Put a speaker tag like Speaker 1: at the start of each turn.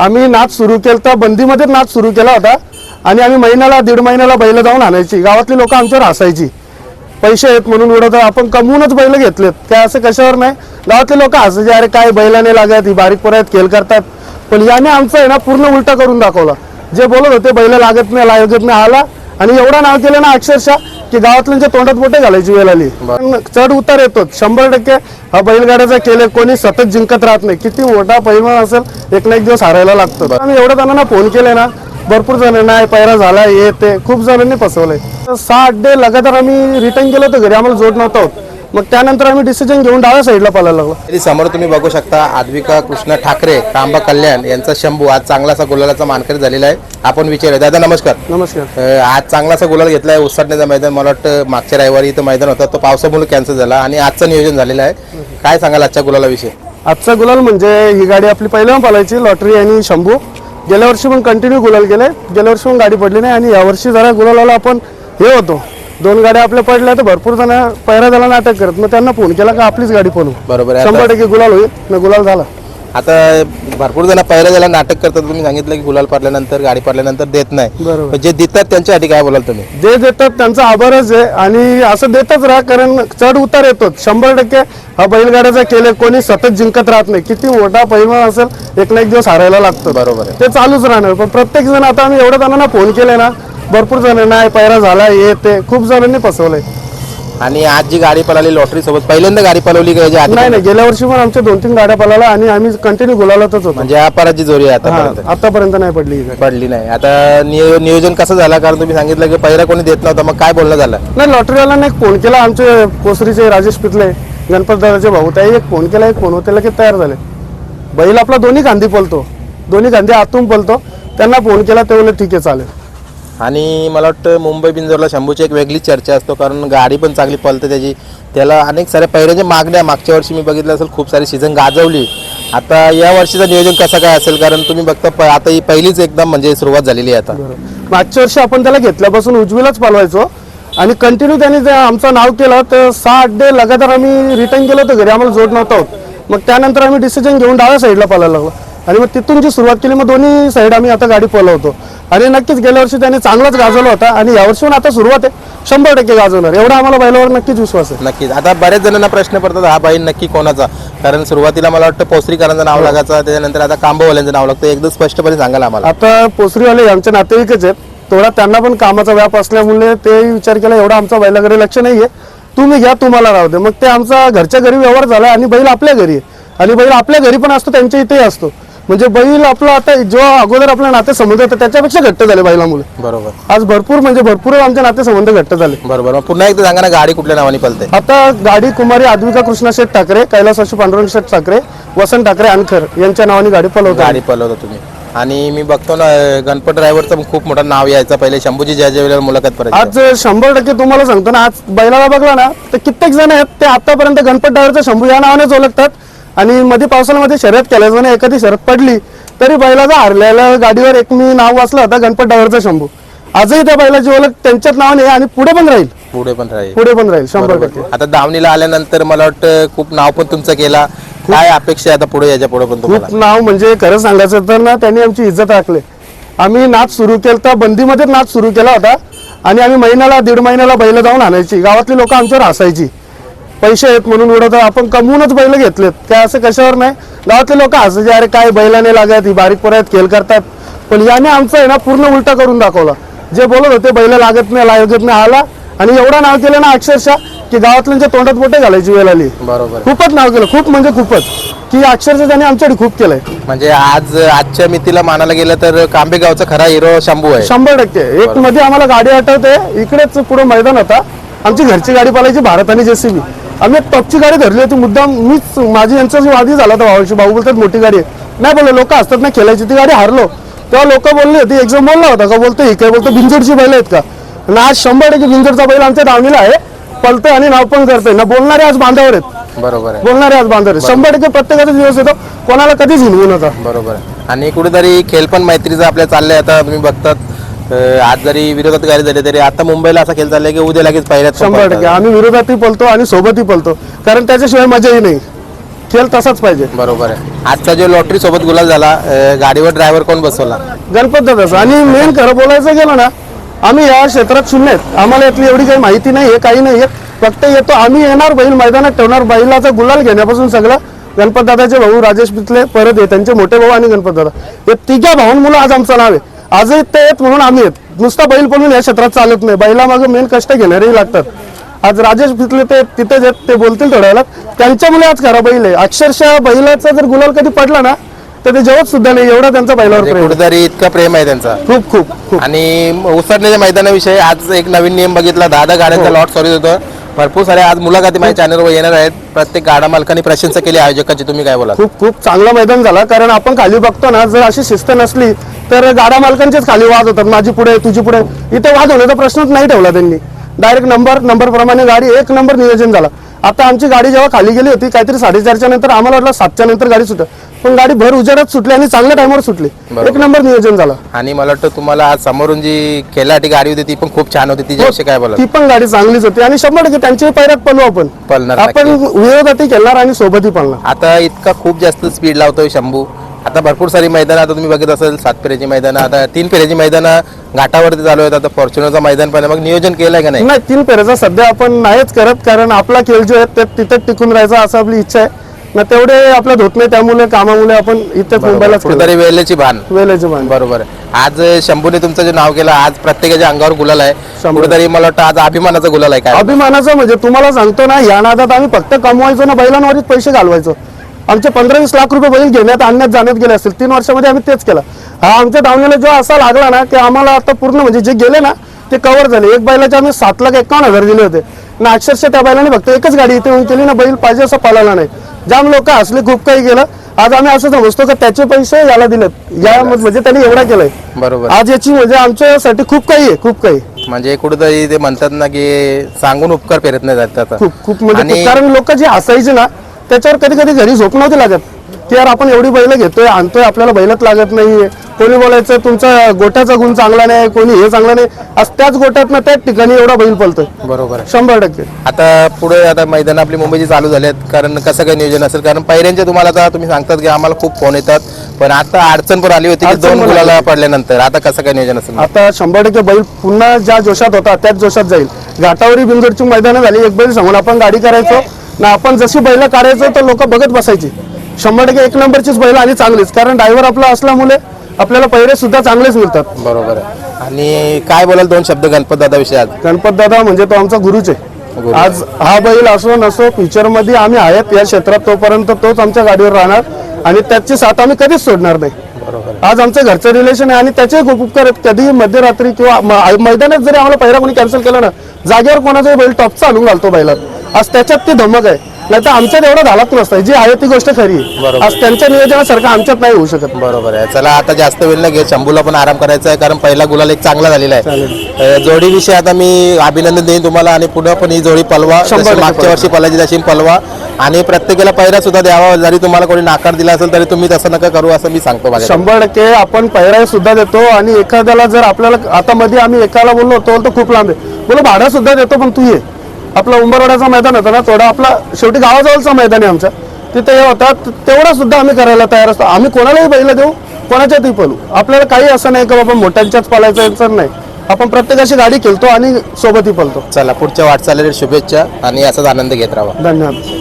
Speaker 1: आम्ही नाच सुरू केला बंदीमध्येच नाच सुरू केला होता. आणि आम्ही महिन्याला दीड महिन्याला बैल जाऊन आणायची. गावातली लोक आमच्यावर हसायची. पैसे आहेत म्हणून उडत आपण कमवूनच बैल घेतलेत. काय असं कशावर नाही? गावातले लोक हसायचे अरे काय बैलाने लागत ही बारीक पोरं आहेत खेळ करतात. पण याने आमचं आहे ना पूर्ण उलटा करून दाखवला. जे बोलत होते बैल लागत नाही लागत नाही आला. आणि एवढा नाव केलं ना अक्षरशः की गावातल्यांच्या तोंडात बोटे घालायची वेळ आली. चढ उतार येतोच. शंभर टक्के हा बैलगाड्याचा केले कोणी सतत जिंकत राहत नाही. किती मोठा पैलवान असेल एक ना एक दिवस हारायला लागतो. आम्ही एवढ्या जणांना फोन केले ना भरपूर जण नाही पैरा झाला हे ते खूप जणांनी फसवलंय. सहा आठ डे लगातार आम्ही रिटर्न गेलो होतो घरी आम्हाला जोड नव्हता होत. मग त्यानंतर आम्ही डिसिजन घेऊन डाव्या साईडला पळायला लागलो.
Speaker 2: तरी समोर तुम्ही बघू शकता आद्विका कृष्ण ठाकरे तांबा कल्याण यांचा शंभू आज चांगलासा गुलालाचा मानकरी झालेला आहे. आपण विचारूया. दादा नमस्कार.
Speaker 1: नमस्कार.
Speaker 2: अ, आज चांगलासा गुलाल घेतलाय. उसाटण्याचं मैदान मला वाटतं मागच्या रविवारी इथं मैदान होतं. तो पावसामुळे कॅन्सल झाला आणि आजचं नियोजन झालेलं आहे. काय सांगाल आजच्या गुलालाविषयी?
Speaker 1: आजचा गुलाल म्हणजे ही गाडी आपली पहिल्या पालायची लॉटरी आणि शंभू. गेल्या वर्षी पण कंटिन्यू गुलाल गेले गेल्या वर्षी पण गाडी पडली नाही आणि यावर्षी जरा गुलालाला आपण हे होतो. दोन गाड्या आपल्या पडल्या तर भरपूर जण पहिऱ्या झाला नाटक करत. मग त्यांना फोन केला का आपलीच गाडी पळू
Speaker 2: बरोबर आहे.
Speaker 1: शंभर टक्के गुलाल होईल. ना गुलाल झाला.
Speaker 2: आता भरपूर जण पहिल्या ज्याला नाटक करतात. तुम्ही सांगितलं की गुलाल पडल्यानंतर गाडी पडल्यानंतर देत नाही.
Speaker 1: बरोबर.
Speaker 2: पण जे देतात त्यांच्यासाठी काय बोलाल तुम्ही?
Speaker 1: जे देतात त्यांचा आभारच आहे. आणि असं देतच राहा कारण चढ उतार येतोच. शंभर टक्के हा बैलगाड्याचा केले. कोणी सतत जिंकत राहत नाही. किती मोठा पैलवान असेल एक ना एक दिवस हारायला लागतो.
Speaker 2: बरोबर आहे.
Speaker 1: ते चालूच राहणार. पण प्रत्येक जण आता आम्ही एवढ्या जणांना फोन केले ना भरपूर जण नाही पैरा झाला हे ते खूप जणांनी फसवलंय.
Speaker 2: आणि आज जी गाडी पळाली लॉटरी सोबत पहिल्यांदा गाडी पळवली का याच्या आधी?
Speaker 1: नाही नाही गेल्या वर्षी पण आमच्या दोन तीन गाड्या पळाला आणि आम्ही कंटिन्यू गुलालातच होतो.
Speaker 2: म्हणजे हा पराची जोरी आहे
Speaker 1: हा
Speaker 2: आता
Speaker 1: आतापर्यंत नाही पडली ही गाडी.
Speaker 2: पडली नाही. आता नियो- नियोजन कसं झालं? कारण तुम्ही सांगितलं की पहिला कोणी देत नव्हता मग काय बोलणं झालं?
Speaker 1: नाही लॉटरीवाल्यांना एक फोन केला. आमचे कोसरीचे राजेश पितले गणपत दादाचे भाऊ त्याही एक फोन केला एक फोन होते लगेच तयार झाले. बैल आपला दोन्ही गांधी पलतो दोन्ही गांधी आतून पलतो त्यांना फोन केला ते बोलले ठीक आहे चालेल.
Speaker 2: आणि मला वाटतं मुंबई बिंजोरला शंभूची एक वेगळी चर्चा असतो कारण गाडी पण चांगली पळते त्याची. त्याला अनेक साऱ्या पहिल्याच्या मागण्या मागच्या वर्षी मी बघितलं असेल खूप सारी सीझन गाजवली. आता या वर्षीचं नियोजन कसं काय असेल कारण तुम्ही बघता प- आता ही पहिलीच एकदम म्हणजे सुरुवात झालेली आहे आता.
Speaker 1: मागच्या वर्षी आपण त्याला घेतल्यापासून उजवीलाच पालवायचो. आणि कंटिन्यू त्याने जर आमचं नाव केलं तर सहा आठ डे लगातार आम्ही रिटर्न केलं होतं घरी. आम्हाला जोड नव्हता मग त्यानंतर आम्ही डिसिजन घेऊन डाव्या साईडला पळायला लागलो. आणि मग तिथून जी सुरुवात केली मग दोन्ही साईड आम्ही आता गाडी पळवतो आणि नक्कीच गेल्या वर्षी त्यांनी चांगलाच गाजवला होता आणि यावर्षी पण आता सुरुवात आहे. शंभर टक्के गाजवणार. एवढा आम्हाला बैलावर नक्कीच विश्वास आहे.
Speaker 2: नक्कीच. आता बऱ्याच जणांना प्रश्न पडतात हा बाई नक्की कोणाचा? कारण सुरुवातीला मला वाटतं पोसरीकरांचं नाव लागायचं त्याच्यानंतर आता कांबवाल्यांचं नाव लागतं. एकदम स्पष्टपणे सांगाल आम्हाला.
Speaker 1: आता पोसरीवाले आमचे नातेवाईकच आहेत. थोडा त्यांना पण कामाचा व्याप असल्यामुळे ते विचार केला एवढा आमचा बैलाकडे लक्ष नाहीये. तुम्ही घ्या तुम्हाला राहू दे. मग ते आमचा घरच्या घरी व्यवहार झाला आणि बैल आपल्या घरी आहे. आणि बैल आपल्या घरी पण असतो त्यांच्या इथेही असतो. म्हणजे बैल आपला आता जो अगोदर आपल्या नाते संबंध होते त्याच्यापेक्षा घट्ट झाले बैलामुळे.
Speaker 2: बरोबर.
Speaker 1: आज भरपूर म्हणजे भरपूर आमचे नाते संबंध घट्ट झाले.
Speaker 2: बरोबर. मग पुन्हा एकदा सांगा ना गाडी कुठल्या नावाने पलते?
Speaker 1: आता गाडी कुमारी आद्विका कृष्णा शेठ ठाकरे कैलासाशी पांडुरंग शेठ ठाकरे वसंत ठाकरे अनखर यांच्या नावाने गाडी पळवतो
Speaker 2: गाडी पळवता तुम्ही. आणि मी बघतो ना गणपत ड्रायव्हरचं खूप मोठं नाव यायचं. पहिले शंभूजी ज्या ज्या वेळेला मुलाखत करायची
Speaker 1: आज शंभर टक्के तुम्हाला सांगतो ना आज बैलाला बघला ना तर कित्येक जण आहेत ते आतापर्यंत गणपत ड्रायव्हरचा शंभू या नावानेच ओळखतात. आणि मध्ये पावसाळ्यामध्ये शर्यत केल्याचं नाही एखादी शर्यत पडली तरी बैलाचा हरलेल्या गाडीवर एक मी नाव वाचलं होता गणपत ड्रायव्हरचा शंभू. आजही त्या बैलाची ओळख त्यांच्याच नावाने आहे आणि पुढे पण राहील.
Speaker 2: पुढे पण राहील.
Speaker 1: पुढे पण राहील शंभर टक्के.
Speaker 2: आता दावणीला आल्यानंतर मला वाटतं खूप नाव पण तुमचं केला. काय अपेक्षा आहे आता पुढे याच्यापुढे पण तुम्हाला?
Speaker 1: खूप नाव म्हणजे खरं सांगायचं तर ना त्यांनी आमची इज्जत राखली. आम्ही नाच सुरू केला बंदीमध्ये नाच सुरू केला होता. आणि आम्ही महिन्याला दीड महिन्याला बैल जाऊन आणायची. गावातली लोक आमच्यावर हसायची. पैसे आहेत म्हणून उडत आपण कमवूनच बैल घेतलेत. काय असं कशावर नाही? गावातले लोक हसायचे अरे काय बैलाने लागत ही बारीक पोरं आहेत खेळ करतात. पण याने आमचं आहे ना पूर्ण उलटा करून दाखवला. जे बोलत होते बैल लागत नाही लागत नाही आला. आणि एवढा नाव केलं ना अक्षरशः की गावातल्यांच्या तोंडात बोटे घालायची वेळ आली.
Speaker 2: बरोबर.
Speaker 1: खूपच नाव केलं. खूप म्हणजे खूपच. की अक्षरशः त्यांनी आमच्याकडे खूप केलंय.
Speaker 2: म्हणजे आज आजच्या मितीला मानायला गेलं तर कांबेगावचा खरा हिरो शंभू आहे.
Speaker 1: शंभर टक्के. एक मध्ये आम्हाला गाडी आठवते. इकडेच पुढे मैदान होता. आमची घरची गाडी पालायची भारत आणि जेसीबी. आम्ही एक टॉपची गाडी धरली होती. मुद्दाम मीच माझी यांच्याशी वादी झाला होता भावाशी. भाऊ बोलतात मोठी गाडी आहे. नाही बोलले लोक असतात ना खेळायची ती गाडी हारलो. तेव्हा लोक बोलली होती एक जण बोलला होता का बोलतो ही काय बोलतो बिंजोडची बैल आहेत का? आणि आज शंभर टक्के बिंजोडचा बैल आमच्या दावणीला आहे. पलतोय आणि नाव पण करतोय. ना बोलणारे आज बांधावर आहेत.
Speaker 2: बरोबर आहे.
Speaker 1: बोलणारे आज बांधावर आहेत. शंभर टक्के प्रत्येकाचा दिवस येतो. कोणाला कधीच हिनवू नका.
Speaker 2: बरोबर आहे. आणि कुठेतरी खेळ पण मैत्रीचं आपल्या चाललंय. आता तुम्ही बघतात आज जरी विरोधात गाडी झाली तरी आता मुंबईला असा खेळ चाललाय की उद्या लगेच पहिल्यात
Speaker 1: शंभर टक्के. आम्ही विरोधातही पळतो आणि सोबतही पळतो. कारण त्याच्याशिवाय मजाही नाही. खेळ तसाच पाहिजे.
Speaker 2: बरोबर आहे. आजचा जो लॉटरी सोबत गुलाल झाला अं, गाडीवर ड्रायव्हर कोण बसवला?
Speaker 1: गणपत दादाचं. आणि मेन खरं बोलायचं गेलं ना आम्ही या क्षेत्रात शून्य आहेत. आम्हाला यातली एवढी काही माहिती नाही आहे काही नाही आहे. फक्त येतो आम्ही येणार बैल मैदानात ठेवणार. बैलाचा गुलाल घेण्यापासून सगळं गणपत दादाचे भाऊ राजेश पितले परत आहे त्यांचे मोठे भाऊ आणि गणपत दादा. हे तिघ्या भावांमुळे आज आमचं नाव आहे. आजही ते आहेत म्हणून आम्ही आहेत. नुसता बैल पळून या क्षेत्रात चालत नाही. बैलामागे मेन कष्ट घेणारेही लागतात. आज राजेश पितले ते तिथेच आहेत ते बोलतील थोड्या वेळात त्यांच्यामुळे आज खरा बैल आहे. अक्षरशः बैलाचा जर गुलाल कधी पडला ना तर ते जेवत सुद्धा नाही. एवढा त्यांचा बैलावर
Speaker 2: म्हणजे
Speaker 1: प्रेम आहे.
Speaker 2: कुठेतरी इतका प्रेम आहे त्यांचा.
Speaker 1: खूप खूप खूप.
Speaker 2: आणि उसरण्याच्या मैदानाविषयी आज एक नवीन नियम बघितला. दहा दहा गाड्यांचा लॉट सॉरी होतं भरपूर सारे आज मुलाखती माझ्या चॅनलवर येणार आहेत. प्रत्येक गाडा मालकांनी प्रशंसा केली. आयोजकाची तुम्ही काय बोला
Speaker 1: खूप खूप चांगला मैदान झाला. कारण आपण खाली बघतो ना जर अशी शिस्त नसली तर गाडा मालकांचेच खाली वाद होतात. माझी पुढे तुझी पुढे. इथे वाद होण्याचा प्रश्नच नाही ठेवला त्यांनी. डायरेक्ट नंबर नंबर प्रमाणे गाडी एक नंबर नियोजन झाला. आता आमची गाडी जेव्हा खाली गेली होती काहीतरी साडेचारच्या नंतर आम्हाला वाटलं सातच्या नंतर गाडी सुटत पण गाडी भर उजेडात सुटली आणि चांगल्या टायमावर सुटली. एक नंबर नियोजन झाला.
Speaker 2: आणि मला वाटतं तुम्हाला आज समोरून जी खेळाटी गाडी होती ती पण खूप छान होती. तिच्याविषयी काय बोला
Speaker 1: ती पण गाडी चांगलीच होती. आणि शंभर टक्के त्यांची पैरात पळू आपण.
Speaker 2: पळणार
Speaker 1: आपण विरोधातही खेळणार आणि सोबतही पळणार.
Speaker 2: आता इतका खूप जास्त स्पीड लावतोय शंभू. आता भरपूर सारी मैदानं आता तुम्ही बघत असाल सात फेऱ्याची मैदानं आता तीन फेऱ्याची मैदानं घाटावरती चालू आहेत. आता फॉर्च्युनरचं मैदान पण आहे. मग नियोजन केलंय का नाही?
Speaker 1: नाही तीन पेरेचा सध्या आपण नाहीच करत कारण आपला खेळ जो आहे ते तिथेच टिकून राहायचा असं आपली इच्छा आहे. ना तेवढे आपल्यात होत नाही त्यामुळे कामामुळे आपण इथेच मुंबईलाच.
Speaker 2: कुठेतरी भान.
Speaker 1: वेळेचे मान
Speaker 2: बरोबर. आहे. आज शंभूने तुमचं जे नाव केलं आज प्रत्येकाच्या अंगावर गुलाल आहे.
Speaker 1: शंभर.
Speaker 2: कुठेतरी मला वाटतं आज अभिमानाचा गुलाल आहे काय?
Speaker 1: अभिमानाचं म्हणजे तुम्हाला सांगतो ना या नादात आम्ही फक्त कमवायचो ना बैलांवरच पैसे घालवायचो. आमचे पंधरा वीस लाख रुपये बैल घेण्यात आणण्यात जाण्यात गेले असतील. तीन वर्षामध्ये आम्ही तेच केलं. हा आमच्या धावण्याला जो असा लागला ना की आम्हाला आता पूर्ण म्हणजे जे गेले ना ते कव्हर झाले. एक बैलाचे आम्ही सात लाख एकावन्न हजार दिले होते. ना अक्षरशः त्या बैलाने फक्त एकच गाडी इथे येऊन केली ना बैल पाहिजे असं पाळाला नाही. जाम लोक हसले खूप काही केलं. आज आम्ही असं समजतो की त्याचे पैसे याला दिलेत. या म्हणजे त्यांनी एवढा केलाय.
Speaker 2: बरोबर.
Speaker 1: आज याची म्हणजे आमच्यासाठी खूप काही आहे खूप काही.
Speaker 2: म्हणजे कुठेतरी ते म्हणतात ना की सांगून उपकार फेरत नाही जात त्याचा
Speaker 1: खूप खूप म्हणजे. कारण लोक जे हसायचे ना त्याच्यावर कधी कधी घरी झोप नव्हती लागत. की यार आपण एवढी बैल घेतोय आणतोय आपल्याला बैलच लागत नाहीये. कोणी बोलायचं तुमचा गोट्याचा गुण चांगला नाही कोणी हे चांगला नाही. आज त्याच गोट्यात ना त्याच ठिकाणी एवढा बैल पळतोय.
Speaker 2: बरोबर.
Speaker 1: शंभर टक्के.
Speaker 2: आता पुढे आता मैदान आपली मुंबईची चालू झाली आहेत कारण कसं काय नियोजन असेल कारण पहिऱ्यांचे तुम्हाला आता तुम्ही सांगतात की आम्हाला खूप फोन येतात पण आता अडचण पण आली होती की दोन गुलाला पडल्यानंतर. आता कसं काय नियोजन असेल?
Speaker 1: आता शंभर टक्के बैल पुन्हा ज्या जोशात होता त्याच जोशात जाईल. घाटावरी बिंदोडची मैदानं झाली एक बैल समोर आपण गाडी करायचो. ना आपण जशी बैल काढायचो तर लोक बघत बसायची. शंभर टक्के एक नंबरचीच बैल आणि चांगलीच. कारण ड्रायव्हर आपला असल्यामुळे आपल्याला पैरे सुद्धा चांगलेच मिळतात.
Speaker 2: बरोबर आहे. आणि काय बोलाल दोन शब्द गणपत दादा विषयी आज
Speaker 1: गणपत दादा म्हणजे तो आमचा गुरुच
Speaker 2: गुरु.
Speaker 1: आहे आज हा बैल असो नसो फ्युचरमध्ये आम्ही आहेत या क्षेत्रात तोपर्यंत तोच आमच्या गाडीवर राहणार. आणि त्याची साथ आम्ही कधीच सोडणार नाही.
Speaker 2: बरोबर
Speaker 1: आज आमचं घरचं रिलेशन आहे आणि त्याचे खूप उपकार आहेत. कधी मध्यरात्री किंवा म- मैदानात जरी आम्हाला पहिला कोणी कॅन्सल केलं ना जागेवर कोणाचा बैल टॉपचा आणून घालतो बैलात. आज त्याच्यात ती धमक आहे. नाही तर आमच्यात एवढा झालाच नसता. जी आहे ती गोष्ट खरी आहे.
Speaker 2: बरोबर.
Speaker 1: आज त्यांच्या नियोजनासारखं आमच्यात नाही होऊ शकत.
Speaker 2: बरोबर आहे. चला आता जास्त वेळ नाही घेत. शंभूला पण आराम करायचा आहे कारण पहिला गुलाल एक चांगला झालेला आहे.
Speaker 1: चालेल.
Speaker 2: जोडी विषयी आता मी अभिनंदन देईन तुम्हाला आणि पुढे पण ही जोडी पलवा.
Speaker 1: शंभर
Speaker 2: जशी
Speaker 1: टक्के
Speaker 2: मागच्या. वर्षी पलाची तशी पलवा. आणि प्रत्येकाला पैरा सुद्धा द्यावा. जरी तुम्हाला कोणी नाकार दिला असेल तरी तुम्ही तसं नका करू असं मी सांगतो माझ्या
Speaker 1: शंभर टक्के आपण पैरा सुद्धा देतो आणि एखाद्याला जर आपल्याला आता मध्ये आम्ही एकाला बोललो तो खूप लांब आहे. बोलो भाडं सुद्धा देतो पण तू ये. आपला उंबरवाड्याचा मैदान होता ना थोडा आपला शेवटी गावाजवळचा मैदान आहे आमचा. तिथे हे होता त- तेवढा सुद्धा आम्ही करायला तयार असतो. आम्ही कोणालाही बैल देऊ कोणाच्यातही पळू. आपल्याला काही असं नाही का बाबा मोठ्यांच्याच पळायचं याचं नाही. आपण प्रत्येकाची गाडी खेळतो आणि सोबतही पळतो.
Speaker 2: चला पुढच्या वाटचालीला शुभेच्छा आणि असाच आनंद घेत राहा.
Speaker 1: धन्यवाद.